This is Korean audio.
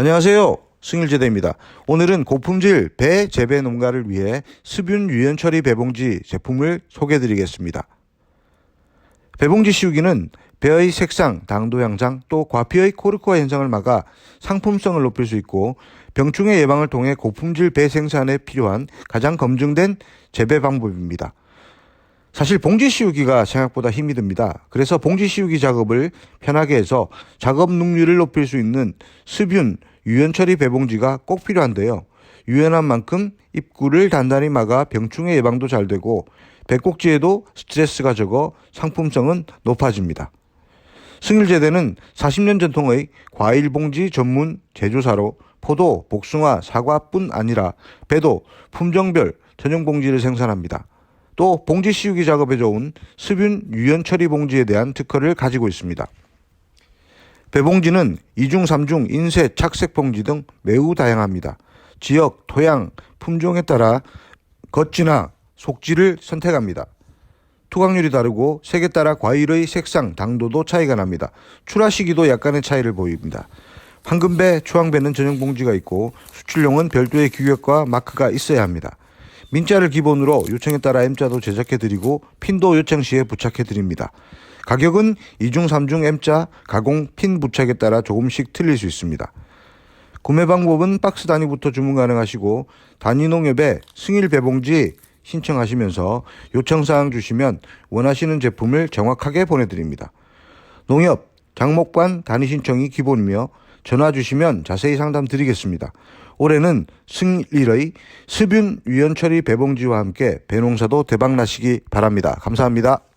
안녕하세요. 승일제대입니다. 오늘은 고품질 배 재배 농가를 위해 습윤 유연 처리 배봉지 제품을 소개해 드리겠습니다. 배봉지 씌우기는 배의 색상, 당도 향상, 또 과피의 코르코아 현상을 막아 상품성을 높일 수 있고 병충해 예방을 통해 고품질 배 생산에 필요한 가장 검증된 재배 방법입니다. 사실 봉지 씌우기가 생각보다 힘이 듭니다. 그래서 봉지 씌우기 작업을 편하게 해서 작업 능률을 높일 수 있는 습윤 유연 처리 배봉지가 꼭 필요한데요. 유연한 만큼 입구를 단단히 막아 병충해 예방도 잘 되고 배꼭지에도 스트레스가 적어 상품성은 높아집니다. 승일제대는 40년 전통의 과일 봉지 전문 제조사로 포도, 복숭아, 사과뿐 아니라 배도, 품종별 전용 봉지를 생산합니다. 또 봉지 씌우기 작업에 좋은 습윤 유연 처리 봉지에 대한 특허를 가지고 있습니다. 배봉지는 이중, 삼중, 인쇄, 착색 봉지 등 매우 다양합니다. 지역, 토양, 품종에 따라 겉지나 속지를 선택합니다. 투각률이 다르고 색에 따라 과일의 색상, 당도도 차이가 납니다. 출하 시기도 약간의 차이를 보입니다. 황금배, 추황배는 전용 봉지가 있고 수출용은 별도의 규격과 마크가 있어야 합니다. 민자를 기본으로 요청에 따라 M자도 제작해 드리고 핀도 요청 시에 부착해 드립니다. 가격은 2중, 3중 M자 가공 핀 부착에 따라 조금씩 틀릴 수 있습니다. 구매 방법은 박스 단위부터 주문 가능하시고 단위 농협에 승일 배봉지 신청하시면서 요청사항 주시면 원하시는 제품을 정확하게 보내드립니다. 농협, 장목반 단위 신청이 기본이며 전화 주시면 자세히 상담 드리겠습니다. 올해는 승일의 습윤 유연 처리 배봉지와 함께 배농사도 대박 나시기 바랍니다. 감사합니다.